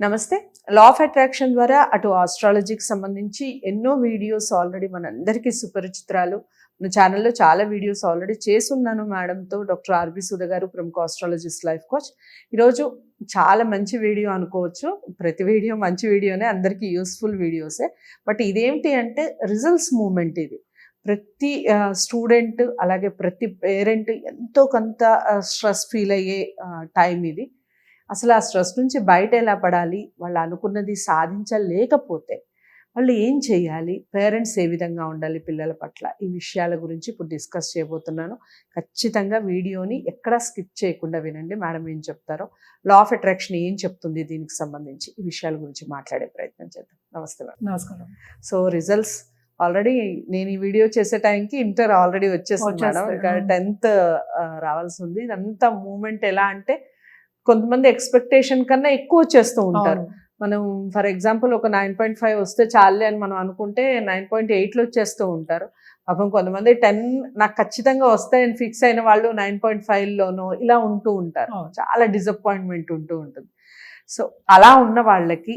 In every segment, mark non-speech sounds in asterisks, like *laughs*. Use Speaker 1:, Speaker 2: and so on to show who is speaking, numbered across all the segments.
Speaker 1: నమస్తే. లా of attraction ద్వారా అటు ఆస్ట్రాలజీకి సంబంధించి ఎన్నో వీడియోస్ ఆల్రెడీ మనందరికీ సుపరిచిత్రాలు. ఛానల్లో చాలా వీడియోస్ ఆల్రెడీ చేసున్నాను మేడంతో డాక్టర్ ఆర్బి సుధ గారు ప్రముఖ ఆస్ట్రాలజిస్ట్ లైఫ్ కోచ్ ఈరోజు చాలా మంచి వీడియో అనుకోవచ్చు. ప్రతి వీడియో మంచి వీడియోనే అందరికీ యూస్ఫుల్ వీడియోసే బట్ ఇదేంటి అంటే రిజల్ట్స్ మూమెంట్ ఇది. ప్రతి స్టూడెంట్ అలాగే ప్రతి పేరెంట్ ఎంతో కొంత స్ట్రెస్ ఫీల్ అయ్యే టైం ఇది. అసలు ఆ స్ట్రెస్ నుంచి బయట ఎలా పడాలి? వాళ్ళు అనుకున్నది సాధించలేకపోతే వాళ్ళు ఏం చేయాలి? పేరెంట్స్ ఏ విధంగా ఉండాలి పిల్లల పట్ల? ఈ విషయాల గురించి ఇప్పుడు డిస్కస్ చేయబోతున్నాను. ఖచ్చితంగా వీడియోని ఎక్కడా స్కిప్ చేయకుండా వినండి. మేడం ఏం చెప్తారో? లా ఆఫ్ అట్రాక్షన్ ఏం చెప్తుంది దీనికి సంబంధించి? ఈ విషయాల గురించి మాట్లాడే ప్రయత్నం చేద్దాం. నమస్తే మేడం.
Speaker 2: నమస్కారం.
Speaker 1: సో రిజల్ట్స్ ఆల్రెడీ నేను ఈ వీడియో చేసే టైంకి ఇంటర్ ఆల్రెడీ వచ్చేస్తుంది మేడం. ఇంకా. టెన్త్ రావాల్సి ఉంది. ఇదంతా మూమెంట్ ఎలా అంటే కొంతమంది ఎక్స్పెక్టేషన్ కన్నా ఎక్కువ వచ్చేస్తూ ఉంటారు. మనం ఫర్ ఎగ్జాంపుల్ ఒక నైన్ పాయింట్ ఫైవ్ వస్తే చాలే అని మనం అనుకుంటే నైన్ పాయింట్ ఎయిట్లో వచ్చేస్తూ ఉంటారు పాపం కొంతమంది టెన్ నాకు ఖచ్చితంగా వస్తాయని ఫిక్స్ అయిన వాళ్ళు నైన్ పాయింట్ ఫైవ్లోనో ఇలా ఉంటూ ఉంటారు. చాలా డిసప్పాయింట్మెంట్ ఉంటూ ఉంటుంది సో అలా ఉన్న వాళ్ళకి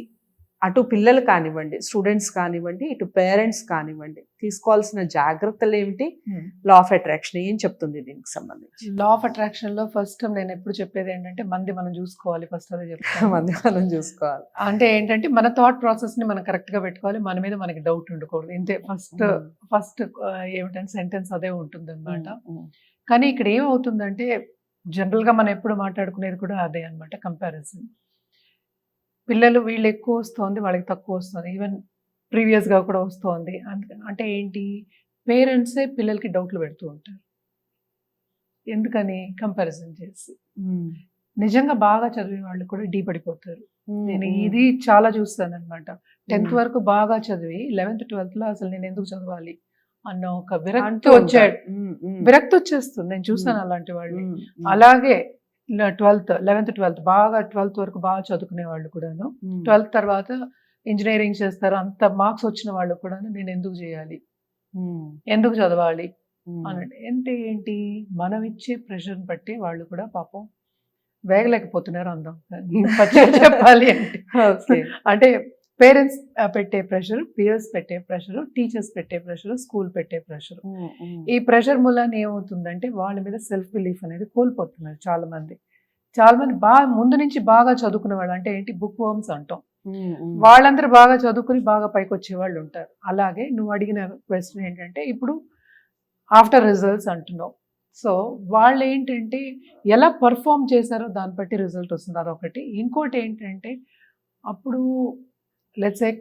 Speaker 1: అటు పిల్లలు కానివ్వండి స్టూడెంట్స్ కానివ్వండి ఇటు పేరెంట్స్ కానివ్వండి తీసుకోవాల్సిన జాగ్రత్తలు ఏమిటి?
Speaker 2: Hmm.
Speaker 1: లా ఆఫ్ అట్రాక్షన్ ఏం చెప్తుంది దీనికి సంబంధించి?
Speaker 2: లా ఆఫ్ అట్రాక్షన్లో ఫస్ట్ నేను ఎప్పుడు చెప్పేది ఏంటంటే మంది మనం చూసుకోవాలి ఫస్ట్ అదే చెప్తాను. *laughs*
Speaker 1: మంది మనం చూసుకోవాలి.
Speaker 2: అంటే ఏంటంటే మన థాట్ ప్రాసెస్ని మనం కరెక్ట్గా పెట్టుకోవాలి మన మీద మనకి డౌట్ ఉండకూడదు. ఇంతే ఫస్ట్
Speaker 1: Hmm.
Speaker 2: ఫస్ట్ ఏమిటంటే సెంటెన్స్ అదే ఉంటుంది అనమాట
Speaker 1: Hmm.
Speaker 2: కానీ ఇక్కడ ఏమవుతుందంటే జనరల్గా మనం ఎప్పుడు మాట్లాడుకునేది కూడా అదే అన్నమాట కంపారిజన్ పిల్లలు వీళ్ళు ఎక్కువ వస్తుంది వాళ్ళకి తక్కువ వస్తుంది ఈవెన్ ప్రీవియస్గా కూడా వస్తుంది అంటే ఏంటి పేరెంట్సే పిల్లలకి డౌట్లు పెడుతూ ఉంటారు ఎందుకని కంపారిజన్ చేసి. నిజంగా బాగా చదివే వాళ్ళు కూడా డీ పడిపోతారు. నేను. ఇది చాలా చూస్తాను అనమాట టెన్త్. వరకు బాగా చదివి లెవెన్త్ ట్వెల్త్లో అసలు నేను ఎందుకు చదవాలి అన్న ఒక విరక్తి వచ్చాడు. విరక్తి వచ్చేస్తుంది నేను చూసాను. అలాంటి వాళ్ళు. అలాగే ట్వెల్త్ లెవెన్త్ ట్వెల్త్ బాగా ట్వెల్త్ వరకు బాగా చదువుకునే వాళ్ళు కూడాను. ట్వెల్త్ తర్వాత ఇంజనీరింగ్ చేస్తారు. అంత మార్క్స్ వచ్చిన వాళ్ళు కూడా నేను ఎందుకు చేయాలి? ఎందుకు చదవాలి. అనండి అంటే ఏంటి? మనం ఇచ్చే ప్రెషర్ బట్టి వాళ్ళు కూడా పాపం వేగలేకపోతున్నారు అందాం *laughs* చెప్పాలి అంటే పేరెంట్స్ పెట్టే ప్రెషర్ పియర్స్ పెట్టే ప్రెషర్ టీచర్స్ పెట్టే ప్రెషర్ స్కూల్ పెట్టే ప్రెషర్. ఈ ప్రెషర్ మూలాన్ని ఏమవుతుందంటే వాళ్ళ మీద సెల్ఫ్ బిలీఫ్ అనేది కోల్పోతున్నారు చాలా మంది చాలా మంది బాగా ముందు నుంచి బాగా చదువుకునే వాళ్ళు అంటే ఏంటి? బుక్ వర్మ్స్ అంటాం. వాళ్ళందరూ బాగా చదువుకుని బాగా పైకి వచ్చే వాళ్ళు ఉంటారు. అలాగే నువ్వు అడిగిన క్వశ్చన్ ఏంటంటే ఇప్పుడు ఆఫ్టర్ రిజల్ట్స్ అంటున్నావు. సో వాళ్ళు ఏంటంటే ఎలా పర్ఫామ్ చేశారో దాన్ని బట్టి రిజల్ట్ వస్తుంది. అదొకటి. ఇంకోటి ఏంటంటే అప్పుడు లెట్స్ ఏ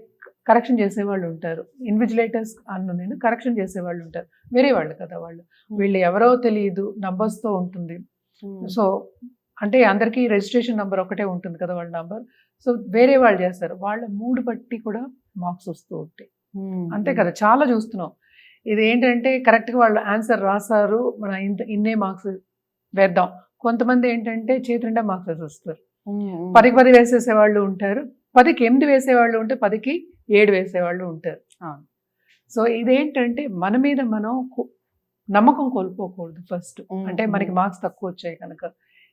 Speaker 2: కరెక్షన్ చేసేవాళ్ళు ఉంటారు. ఇన్విజిలేటర్స్ అన్ను నేను కరెక్షన్ చేసేవాళ్ళు ఉంటారు. వేరే వాళ్ళు కదా వాళ్ళు. వీళ్ళు ఎవరో తెలియదు నంబర్స్తో ఉంటుంది. సో అంటే అందరికీ రిజిస్ట్రేషన్ నెంబర్ ఒకటే ఉంటుంది కదా వాళ్ళ నంబర్ సో వేరే వాళ్ళు చేస్తారు. వాళ్ళ మూడు బట్టి కూడా మార్క్స్ వస్తూ ఉంటాయి.
Speaker 1: ఉమ్,
Speaker 2: అంతే కదా చాలా చూస్తున్నాం. ఇది ఏంటంటే కరెక్ట్గా వాళ్ళు ఆన్సర్ రాశారు మన ఇంత ఇన్నే మార్క్స్ వేద్దాం. కొంతమంది ఏంటంటే చేతి నిండా మార్క్స్ వేసేస్తారు.
Speaker 1: ఉమ్.
Speaker 2: పదికి పది వేసేసే వాళ్ళు ఉంటారు. పదికి ఎనిమిది వేసేవాళ్ళు ఉంటే పదికి ఏడు వేసేవాళ్ళు ఉంటారు. సో ఇదేంటంటే మన మీద మనం నమ్మకం కోల్పోకూడదు ఫస్ట్ అంటే మనకి. మార్క్స్ తక్కువ వచ్చాయి కనుక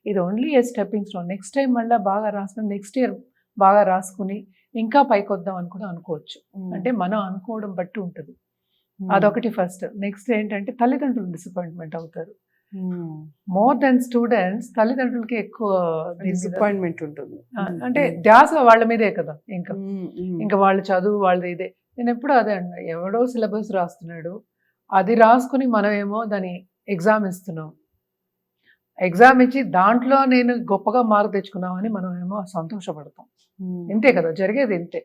Speaker 2: ఇది only a stepping stone next time మళ్ళీ బాగా రాసుకుని నెక్స్ట్ ఇయర్ బాగా రాసుకుని ఇంకా పైకి వద్దాం అని కూడా అనుకోవచ్చు. అంటే మనం అనుకోవడం బట్టి ఉంటుంది. అదొకటి ఫస్ట్ నెక్స్ట్ ఏంటంటే తల్లిదండ్రులు డిసప్పాయింట్మెంట్ అవుతారు. మోర్ దెన్ స్టూడెంట్స్ తల్లిదండ్రులకి ఎక్కువ
Speaker 1: డిసప్పాయింట్మెంట్ ఉంటుంది.
Speaker 2: ఆ, అంటే ధ్యాస వాళ్ళ మీదే కదా ఇంకా.
Speaker 1: ఉమ్.
Speaker 2: ఇంకా వాళ్ళ చదువు వాళ్ళది ఇదే. నేను ఎప్పుడు అదే అన్నా ఎవడో సిలబస్ రాస్తున్నాడు అది రాసుకుని మనమేమో దాని ఎగ్జామ్ ఇస్తున్నాం. ఎగ్జామ్ ఇచ్చి దాంట్లో నేను గొప్పగా మార్క్ తెచ్చుకున్నామని మనం ఏమో సంతోషపడతాం. ఇంతే కదా జరిగేది ఇంతే.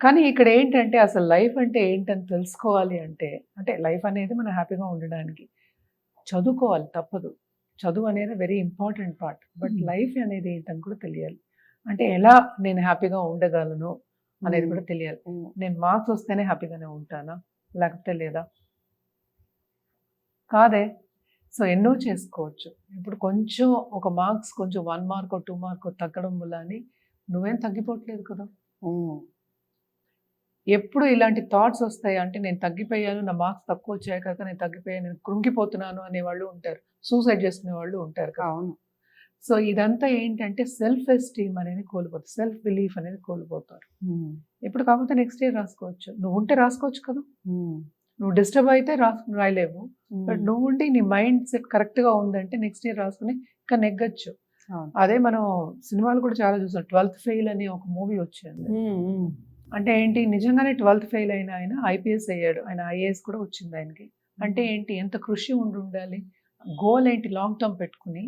Speaker 2: కానీ ఇక్కడ ఏంటంటే అసలు లైఫ్ అంటే ఏంటని తెలుసుకోవాలి అంటే అంటే లైఫ్ అనేది మనం హ్యాపీగా ఉండడానికి చదువుకోవాలి తప్పదు. చదువు అనేది very important part but
Speaker 1: Hmm.
Speaker 2: Life అనేది ఏంటని కూడా తెలియాలి. అంటే ఎలా నేను హ్యాపీగా ఉండగలను అనేది కూడా తెలియాలి.
Speaker 1: ఉమ్.
Speaker 2: నేను మార్క్స్ వస్తేనే హ్యాపీగానే ఉంటానా? లేకపోతే లేదా? కాదే. సో ఎన్నో చేసుకోవచ్చు. ఇప్పుడు కొంచెం ఒక మార్క్స్ కొంచెం వన్ మార్క్ టూ మార్క్ తగ్గడం వల్ల అని నువ్వేం తగ్గిపోవట్లేదు కదా?
Speaker 1: ఉమ్.
Speaker 2: ఎప్పుడు ఇలాంటి థాట్స్ వస్తాయి అంటే నేను తగ్గిపోయాను నా మార్క్స్ తక్కువ వచ్చాయి కనుక నేను తగ్గిపోయాను నేను కృంగిపోతున్నాను అనే వాళ్ళు ఉంటారు. సూసైడ్ చేసుకునే వాళ్ళు ఉంటారు
Speaker 1: అవును.
Speaker 2: సో ఇదంతా ఏంటంటే సెల్ఫ్ ఎస్టీమ్ అనేది కోల్పోతుంది సెల్ఫ్ బిలీఫ్ అనేది కోల్పోతారు. ఇప్పుడు కాకపోతే నెక్స్ట్ ఇయర్ రాసుకోవచ్చు. నువ్వు ఉంటే రాసుకోవచ్చు కదా. నువ్వు డిస్టర్బ్ అయితే రాసు రాయలేవు. బట్ నువ్వు ఉండి నీ మైండ్ సెట్ కరెక్ట్గా ఉందంటే నెక్స్ట్ ఇయర్ రాసుకుని ఇంకా నెగ్గచ్చు. అదే మనం సినిమాలు కూడా చాలా చూసాం. ట్వెల్త్ ఫెయిల్ అని ఒక మూవీ వచ్చింది. అంటే ఏంటి? నిజంగానే ట్వెల్త్ ఫెయిల్ అయిన ఆయన ఐపీఎస్ అయ్యాడు. ఆయన ఐఏఎస్ కూడా వచ్చింది ఆయనకి. అంటే ఏంటి? ఎంత కృషి ఉండి ఉండాలి గోల్ ఏంటి? లాంగ్ టర్మ్ పెట్టుకుని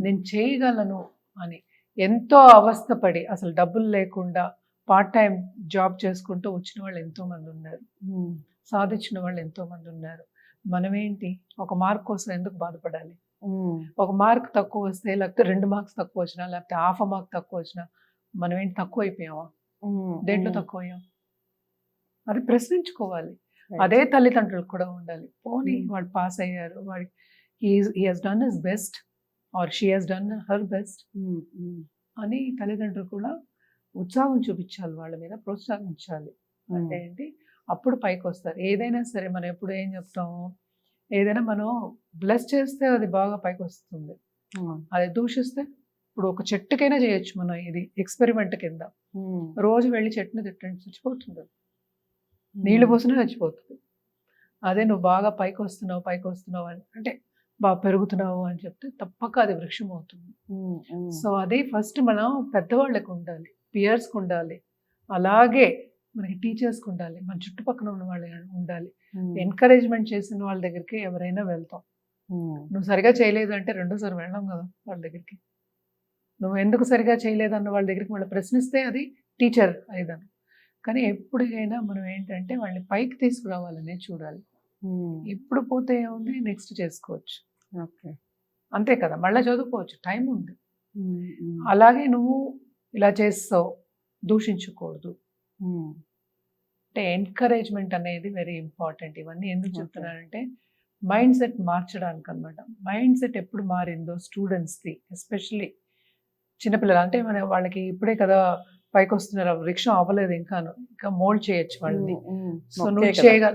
Speaker 2: నేను చేయగలను అని ఎంతో అవస్థపడి అసలు డబ్బులు లేకుండా పార్ట్ టైం జాబ్ చేసుకుంటూ వచ్చిన వాళ్ళు ఎంతో మంది ఉన్నారు. సాధించిన వాళ్ళు ఎంతో మంది ఉన్నారు. మనమేంటి ఒక మార్క్ కోసం ఎందుకు బాధపడాలి? ఒక మార్క్ తక్కువ వస్తే లేకపోతే రెండు మార్క్స్ తక్కువ వచ్చినా లేకపోతే హాఫ్ మార్క్ తక్కువ వచ్చినా మనం ఏంటి తక్కువ అయిపోయామా? దేంట్లో తక్కువ అది ప్రశ్నించుకోవాలి. అదే తల్లిదండ్రులకు కూడా ఉండాలి. పోనీ. వాడు పాస్ అయ్యారు వాడి he has done his best or she has done her best అని తల్లిదండ్రులు కూడా ఉత్సాహం చూపించాలి వాళ్ళ మీద ప్రోత్సహించాలి. అంటే ఏంటి? అప్పుడు పైకి వస్తారు. ఏదైనా సరే మనం ఎప్పుడు ఏం చెప్తాము ఏదైనా మనం బ్లెస్ చేస్తే అది బాగా పైకి వస్తుంది. అది దూషిస్తే ఇప్పుడు ఒక చెట్టుకైనా చేయొచ్చు మనం ఇది ఎక్స్పెరిమెంట్ కింద. రోజు వెళ్ళి చెట్టుని తిట్టండి చచ్చిపోతుంది. అది. నీళ్ళు పోసినా చచ్చిపోతుంది. అదే నువ్వు బాగా పైకి వస్తున్నావు పైకి వస్తున్నావు అని అంటే బాగా పెరుగుతున్నావు అని చెప్తే తప్పక అది వృక్షం అవుతుంది. సో అదే ఫస్ట్ మనం పెద్దవాళ్ళకి ఉండాలి పియర్స్కి ఉండాలి. అలాగే మనకి టీచర్స్కి ఉండాలి మన చుట్టుపక్కల ఉన్న వాళ్ళు ఉండాలి. ఎంకరేజ్మెంట్ చేసిన వాళ్ళ దగ్గరికి ఎవరైనా వెళ్తాం. నువ్వు సరిగా చేయలేదు అంటే రెండోసారి వెళ్ళాం కదా వాళ్ళ దగ్గరికి. నువ్వు ఎందుకు సరిగా చేయలేదు అన్న వాళ్ళ దగ్గరికి మళ్ళీ ప్రశ్నిస్తే అది టీచర్ అయిదాను. కానీ ఎప్పటికైనా మనం ఏంటంటే వాళ్ళని పైకి తీసుకురావాలనే చూడాలి. ఇప్పుడు పోతే ఏముంది? నెక్స్ట్ చేసుకోవచ్చు.
Speaker 1: ఓకే.
Speaker 2: అంతే కదా? మళ్ళీ చదువుకోవచ్చు. టైం ఉంది. అలాగే నువ్వు ఇలా చేస్తావు. దూషించకూడదు. అంటే ఎంకరేజ్మెంట్ అనేది వెరీ ఇంపార్టెంట్ ఇవన్నీ ఎందుకు. చెప్తున్నానంటే మైండ్ సెట్ మార్చడానికి అనమాట మైండ్ సెట్ ఎప్పుడు మారిందో స్టూడెంట్స్ది ఎస్పెషల్లీ చిన్నపిల్లలు. అంటే మన వాళ్ళకి ఇప్పుడే కదా పైకి వస్తున్నారు వృక్షం అవ్వలేదు ఇంకాను. ఇంకా మోల్డ్ చేయొచ్చు వాళ్ళని. సో నువ్వు చేయగల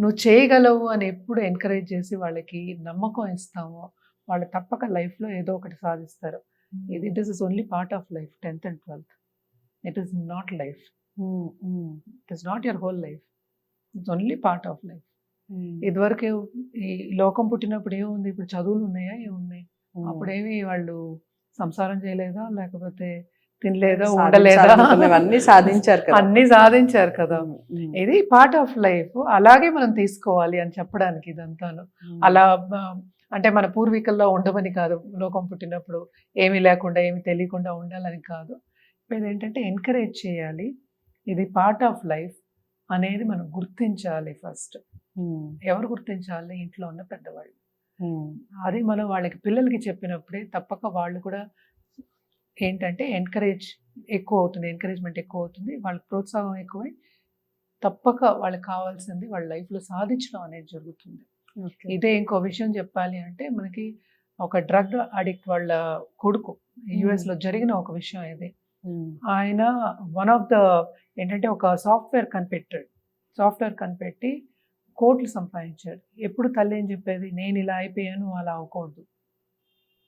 Speaker 2: నువ్వు చేయగలవు అని ఎప్పుడు ఎంకరేజ్ చేసి వాళ్ళకి నమ్మకం ఇస్తామో వాళ్ళు తప్పక లైఫ్లో ఏదో ఒకటి సాధిస్తారు. ఇది this is only part of life tenth and twelfth it is not life it is not your whole life it's only part of life ఇదివరకు ఈ లోకం పుట్టినప్పుడు ఏముంది? ఇప్పుడు చదువులు ఉన్నాయా? ఏమున్నాయి? అప్పుడేమి వాళ్ళు సంసారం చేయలేదా? లేకపోతే తినలేదా? ఉండలేదా?
Speaker 1: అన్ని సాధించారు కదా.
Speaker 2: అన్ని సాధించారు కదా. ఇది పార్ట్ ఆఫ్ లైఫ్ అలాగే మనం తీసుకోవాలి అని చెప్పడానికి ఇదంతాను. అలా అంటే మన పూర్వీకుల్లో ఉండమని కాదు. లోకం పుట్టినప్పుడు ఏమీ లేకుండా ఏమీ తెలియకుండా ఉండాలని కాదు. ఇప్పుడు ఏంటంటే ఎంకరేజ్ చేయాలి. ఇది పార్ట్ ఆఫ్ లైఫ్ అనేది మనం గుర్తించాలి ఫస్ట్ ఎవరు గుర్తించాలి? ఇంట్లో ఉన్న పెద్దవాళ్ళు. అది మనం వాళ్ళకి పిల్లలకి చెప్పినప్పుడే తప్పక వాళ్ళు కూడా ఏంటంటే ఎంకరేజ్ ఎక్కువ అవుతుంది ఎంకరేజ్మెంట్ ఎక్కువ అవుతుంది వాళ్ళకి ప్రోత్సాహం ఎక్కువై తప్పక వాళ్ళకి కావాల్సింది వాళ్ళ లైఫ్లో సాధించడం అనేది జరుగుతుంది. ఇదే ఇంకో విషయం చెప్పాలి అంటే మనకి ఒక డ్రగ్ అడిక్ట్ వాళ్ళ కొడుకు లో జరిగిన ఒక విషయం ఇది. ఆయన వన్ ఆఫ్ ద ఏంటంటే ఒక సాఫ్ట్వేర్ కనిపెట్టాడు. సాఫ్ట్వేర్ కనిపెట్టి కోట్లు సంపాదించాడు. ఎప్పుడు తల్లి ఏం చెప్పేది నేను ఇలా అయిపోయాను అలా అవ్వకూడదు.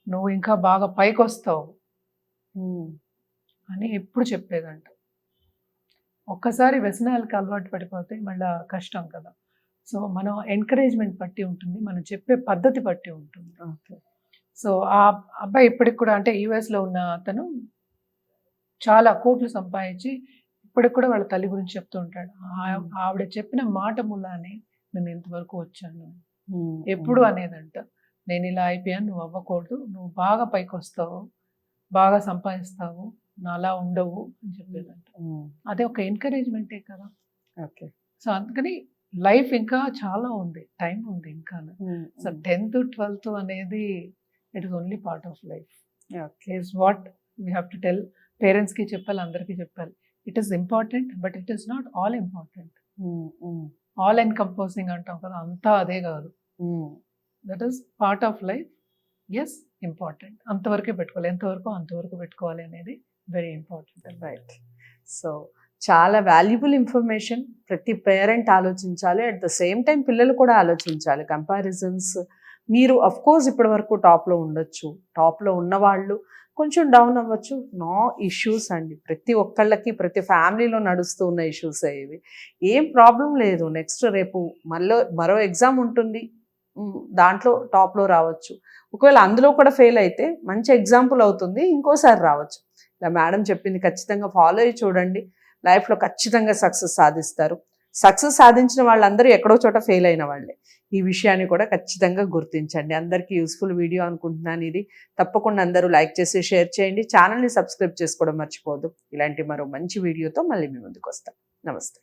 Speaker 2: నువ్వు ఇంకా బాగా పైకి వస్తావు అని ఎప్పుడు చెప్పేదంట. ఒక్కసారి వ్యసనాలకు అలవాటు పడిపోతే మళ్ళీ కష్టం కదా. సో మనం ఎంకరేజ్మెంట్ బట్టి ఉంటుంది. మనం చెప్పే పద్ధతి బట్టి ఉంటుంది.
Speaker 1: ఓకే.
Speaker 2: సో ఆ అబ్బాయి ఇప్పటికి కూడా అంటే యుఎస్లో ఉన్న అతను చాలా కోట్లు సంపాదించి ఇప్పటికి కూడా వాళ్ళ తల్లి గురించి చెప్తూ ఉంటాడు. ఆ- ఆవిడ చెప్పిన మాట మూలానే నేను ఇంతవరకు వచ్చాను. ఎప్పుడు అనేదంట నేను ఇలా అయిపోయాను నువ్వు అవ్వకూడదు నువ్వు బాగా పైకి వస్తావు బాగా సంపాదిస్తావు నా అలా ఉండవు అని చెప్పేదంట. అదే ఒక ఎంకరేజ్మెంటే కదా.
Speaker 1: ఓకే.
Speaker 2: సో అందుకని లైఫ్ ఇంకా చాలా ఉంది టైం ఉంది ఇంకా. సో టెన్త్ ట్వెల్త్ అనేది it is only part of life. Is what we have to tell పేరెంట్స్కి చెప్పాలి అందరికీ చెప్పాలి. It is important but it is not all important. All and composing అంటాం కదా అంతా అదే కాదు. That is part of life as important అంతవరకే పెట్టుకోవాలి. ఎంతవరకు అంతవరకు పెట్టుకోవాలి అనేది వెరీ ఇంపార్టెంట్
Speaker 1: రైట్ సో చాలా వాల్యుబుల్ ఇన్ఫర్మేషన్ ప్రతి పేరెంట్ ఆలోచించాలి. అట్ ద సేమ్ టైం పిల్లలు కూడా ఆలోచించాలి. కంపారిజన్స్ మీరు అఫ్ కోర్స్ ఇప్పటి వరకు టాప్లో ఉండొచ్చు. టాప్లో ఉన్నవాళ్ళు కొంచెం డౌన్ అవ్వచ్చు. నో ఇష్యూస్ అండి. ప్రతి ఒక్కళ్ళకి ప్రతి ఫ్యామిలీలో నడుస్తూ ఉన్న ఇష్యూస్ ఇవి ఏం ప్రాబ్లం లేదు. నెక్స్ట్ రేపు మళ్ళీ మరో ఎగ్జామ్ ఉంటుంది. దాంట్లో టాప్లో రావచ్చు. ఒకవేళ అందులో కూడా ఫెయిల్ అయితే మంచి ఎగ్జాంపుల్ అవుతుంది. ఇంకోసారి రావచ్చు. ఇలా మేడం చెప్పింది ఖచ్చితంగా ఫాలో అయ్యి చూడండి. లైఫ్లో ఖచ్చితంగా సక్సెస్ సాధిస్తారు. సక్సెస్ సాధించిన వాళ్ళందరూ ఎక్కడో చోట ఫెయిల్ అయిన వాళ్ళే. ఈ విషయాన్ని కూడా ఖచ్చితంగా గుర్తించండి. అందరికీ యూస్ఫుల్ వీడియో అనుకుంటున్నాను ఇది. తప్పకుండా అందరూ లైక్ చేసి షేర్ చేయండి. ఛానల్ని సబ్స్క్రైబ్ చేసుకోవడం మర్చిపోదు ఇలాంటి మరో మంచి వీడియోతో మళ్ళీ మీ ముందుకు వస్తాం. నమస్తే.